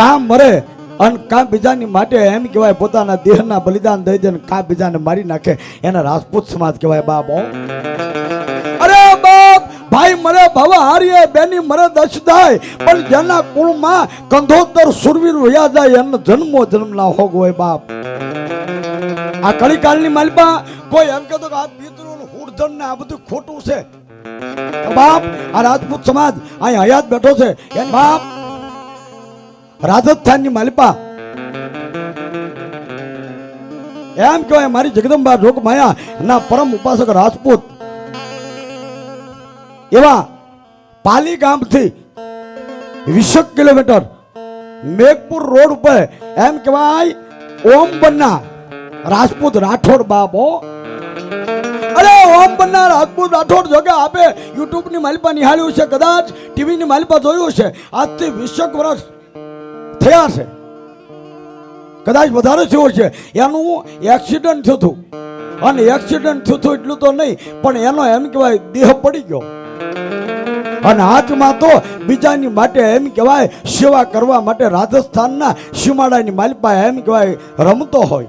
કામ મરે અને કાં બીજાની માટે એમ કહેવાય, પોતાના દેહના બલિદાન દઈ દે કાં બીજાને મારી નાખે. એને રાજપૂત સમાજ કહેવાય બાપ અરે બાપ, ભાઈ મરે, ભવ હારીએ, બેની મરે દશ થાય પણ જેના કુળમાં કંધોતર સુરવીર વયા જાય, એનો જન્મો જન્મ ના હોગ હોય બાપ. આ કળીકાળની માલપા, કોઈ એમ કહેતો કે આ પિતૃનું હુડધન ને આ બધું ખોટું છે. બાપ, આ રાજપૂત સમાજ અહીં હયાત બેઠો છે. બાપ રાજસ્થાનની માલિપા. એમ કહેવાય, મારી જગદંબા જોગ માયા ના પરમ ઉપાસક રાજપૂત. એવા પાલી ગામથી વીસેક કિલોમીટર મેઘપુર રોડ ઉપર એમ કહેવાય, ઓમ બન્ના રાજપૂત રાઠોડ બાબો. અરે, ઓમ બન્ના રાજપૂત રાઠોડ જોકે આપે યુટ્યુબની માલિપા નિહાળ્યું છે, કદાચ ટીવીની માલિપા જોયું છે આજથી વીસેક વર્ષ થયા છે. કદાચ વધારે થયો છે. એનું એક્સિડન્ટ થયું હતું. અને એક્સિડન્ટ થયું હતું એટલું તો નહીં, પણ એનો એમ કહેવાય દેહ પડી ગયો. અને હાથમાં તો બીજાની માટે એમ કહેવાય સેવા કરવા માટે રાજસ્થાનના સીમાડાની માલપા એમ કહેવાય રમતો હોય.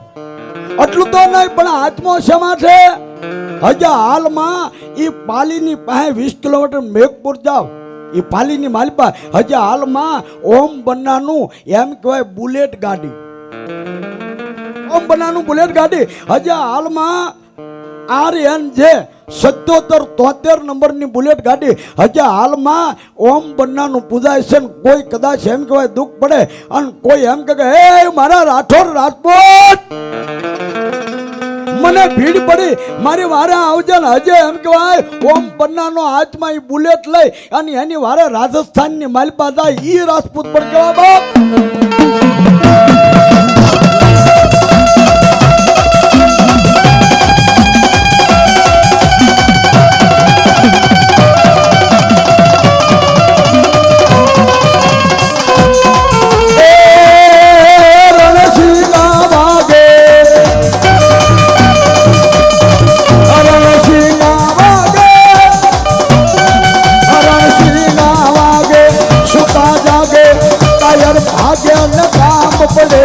એટલું તો નહીં, પણ હાથમાં શેમાં છે? હજા હાલમાં એ પાલીની પાસે વીસ કિલોમીટર મેઘપુર જાવ. એ પાલીની માલિપા. હજે હાલમાં ઓમ બન્નાનું એમ કહેવાય બુલેટ ગાડી. ઓમ બન્નાનું બુલેટ ગાડી. હજા હાલમાં આર એન જે સત્યોતેર તોતેર નંબરની બુલેટ ગાડી. હજી હાલમાં ઓમ બન્નાનું પૂજાય છે કોઈ કદાચ એમ કહેવાય દુઃખ પડે અને કોઈ એમ કહે હે મારા રાઠોડ રાજપૂત! મને ભીડ પડી. મારી વારે આવજે ને હજે એમ કહેવાય, ઓમ પન્નાનો હાથમાં એ બુલેટ લઈ અને એની વારે રાજસ્થાનની માલપા જાય ઈ રાજપૂત પણ કહેવાય બાપ. કાયર ભાગે ન કામ પડે.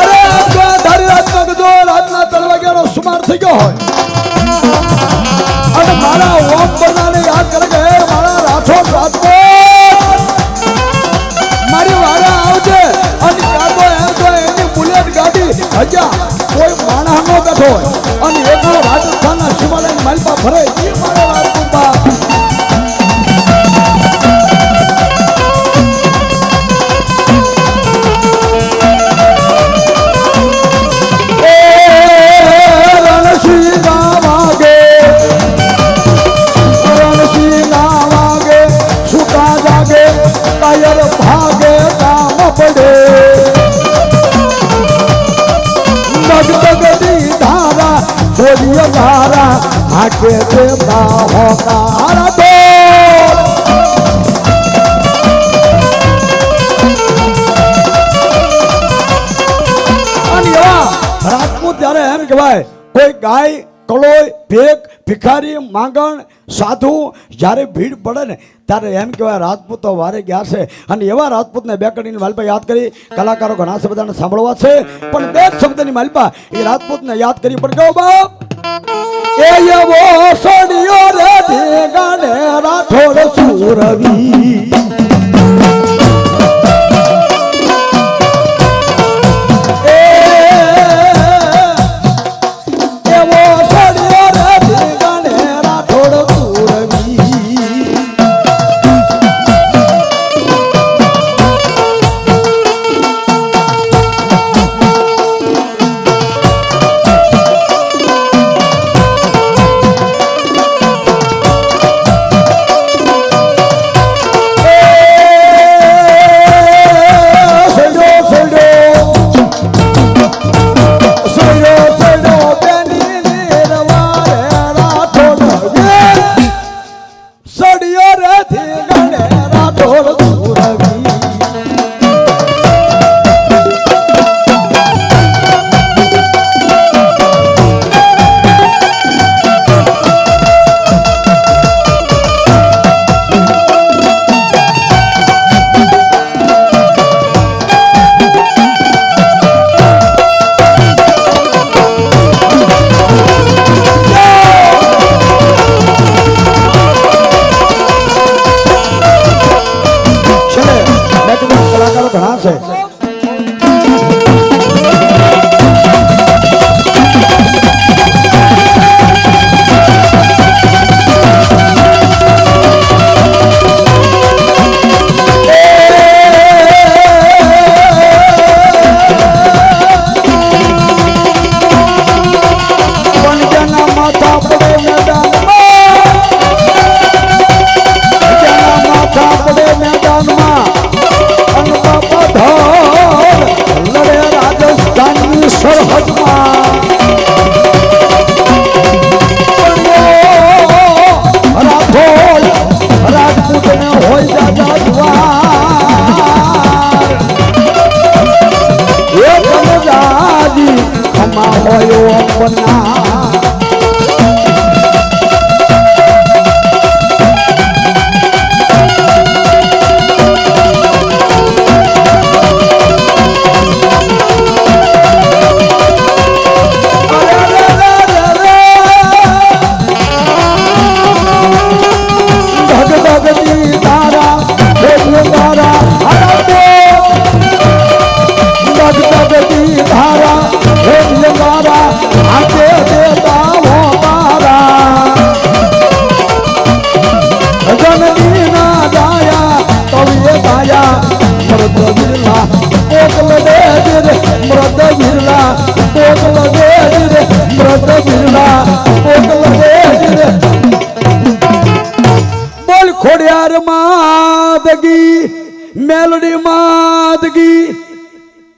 અરે આ ધારી રાતના કીધો રાતના ત્રણ વાગ્યાનો સુમાર થઈ ગયો હોય. અને મારા ઓમ બનાને યાદ કરે કે મારા રાઠોડ રાજકોટ મારી વારે આવજે. અને કાં તો એમ તો એની બુલેટ ગાડી હજા કોઈ માણસ નો બેઠો હોય. અને એકલો રાજસ્થાનના શિવાલય માલપા ફરે એ મારો સૂર્ય ધારા હાકે તે બાહો કારા તો અને એવા રાજપૂત જ્યારે એમ કહેવાય, કોઈ ગાય, કલોય, ભેક, ભિખારી, માંગણ, સાધુ, જ્યારે ભીડ પડે ને, ત્યારે એમ કહેવાય રાજપૂતો વારે ગયા છે. અને એવા રાજપૂતને બે કડીની માલપા યાદ કરી, કલાકારો ઘણા છે બધાને સાંભળવા છે. પણ બે શબ્દની માલપા, એ રાજપૂતને યાદ કરી પણ કહો બાપ એવો સોડિયો રે ઢેગાને રાઠોડ સુરવી છે હોય ઓપના રે મૃદ